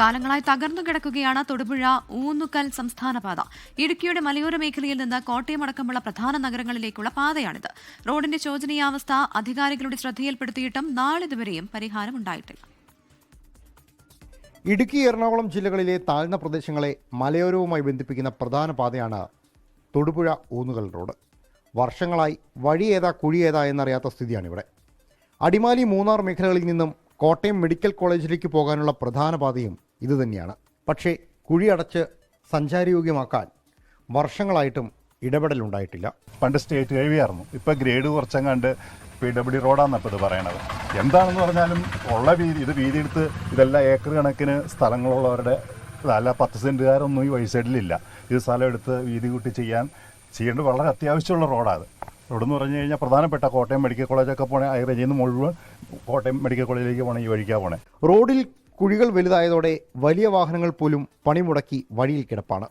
കാലങ്ങളായി തകർന്നു കിടക്കുകയാണ് തൊടുപുഴ ഊന്നുക്കൽ സംസ്ഥാനപാത ഇടുക്കിയുടെ മലയോര മേഖലയിൽ നിന്ന് കോട്ടയം അടക്കമുള്ള പ്രധാന നഗരങ്ങളിലേക്കുള്ള പാതയാണിത്. റോഡിന്റെ ശോചനീയാവസ്ഥ അധികാരികളുടെ ശ്രദ്ധയിൽപ്പെടുത്തിയിട്ടും നാളിതുവരെയും പരിഹാരമുണ്ടായിട്ടില്ല ഇടുക്കി എറണാകുളം ജില്ലകളിലെ താഴ്ന്ന പ്രദേശങ്ങളെ മലയോരവുമായി ബന്ധിപ്പിക്കുന്ന പ്രധാന പാതയാണ് തൊടുപുഴ ഊന്നുകൽ റോഡ്. വർഷങ്ങളായി വഴി ഏതാ കുഴി ഏതാ എന്നറിയാത്ത സ്ഥിതിയാണിവിടെ. അടിമാലി മൂന്നാർ മേഖലകളിൽ നിന്നും കോട്ടയം മെഡിക്കൽ കോളേജിലേക്ക് പോകാനുള്ള പ്രധാന പാതയും ഇതുതന്നെയാണ് പക്ഷേ കുഴി അടച്ച് സഞ്ചാരയോഗ്യമാക്കാൻ വർഷങ്ങളായിട്ടും ഇടപെടലുണ്ടായിട്ടില്ല പണ്ട് സ്റ്റേറ്റ് ഹൈവേ ആയിരുന്നു. ഇപ്പൊ ഗ്രേഡ് കുറച്ചങ്ങാണ്ട് പി ഡബ്ല്യു റോഡാണ് ഇപ്പോൾ ഇത് പറയണത്. എന്താണെന്ന് പറഞ്ഞാലും ഉള്ള വീതി ഇത് വീതി എടുത്ത് ഇതെല്ലാം ഏക്കർ കണക്കിന് സ്ഥലങ്ങളുള്ളവരുടെ അല്ല പത്ത് സെന്റുകാരൊന്നും ഈ വഴി സൈഡിലില്ല ഇത് സ്ഥലം എടുത്ത് വീതി കൂട്ടി ചെയ്യാൻ ചെയ്യേണ്ടത് വളരെ അത്യാവശ്യമുള്ള റോഡാണ് റോഡെന്ന് പറഞ്ഞു കഴിഞ്ഞാൽ പ്രധാനപ്പെട്ട കോട്ടയം മെഡിക്കൽ കോളേജൊക്കെ പോകണേ ആ ചെയ്യുന്ന നിന്ന് മുഴുവൻ കോട്ടയം മെഡിക്കൽ കോളേജിലേക്ക് പോകണേ ഈ വഴിക്കാണ് പോകണേ റോഡിൽ കുഴികൾ വലുതായതോടെ വലിയ വാഹനങ്ങൾ പോലും പണിമുടക്കി വഴിയിൽ കിടപ്പാണ്.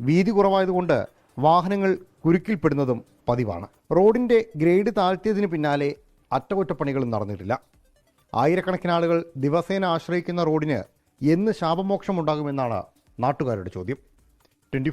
വീതി കുറവായതുകൊണ്ട് വാഹനങ്ങൾ കുരുക്കിൽപ്പെടുന്നതും പതിവാണ്. റോഡിന്റെ ഗ്രേഡ് താഴ്ത്തിയതിന് പിന്നാലെ അറ്റകുറ്റപ്പണികളും നടന്നിട്ടില്ല. ആയിരക്കണക്കിന് ആളുകൾ ദിവസേന ആശ്രയിക്കുന്ന റോഡിന് എന്ന് ശാപമോക്ഷമുണ്ടാകുമെന്നാണ് നാട്ടുകാരുടെ ചോദ്യം. ഇടുക്കി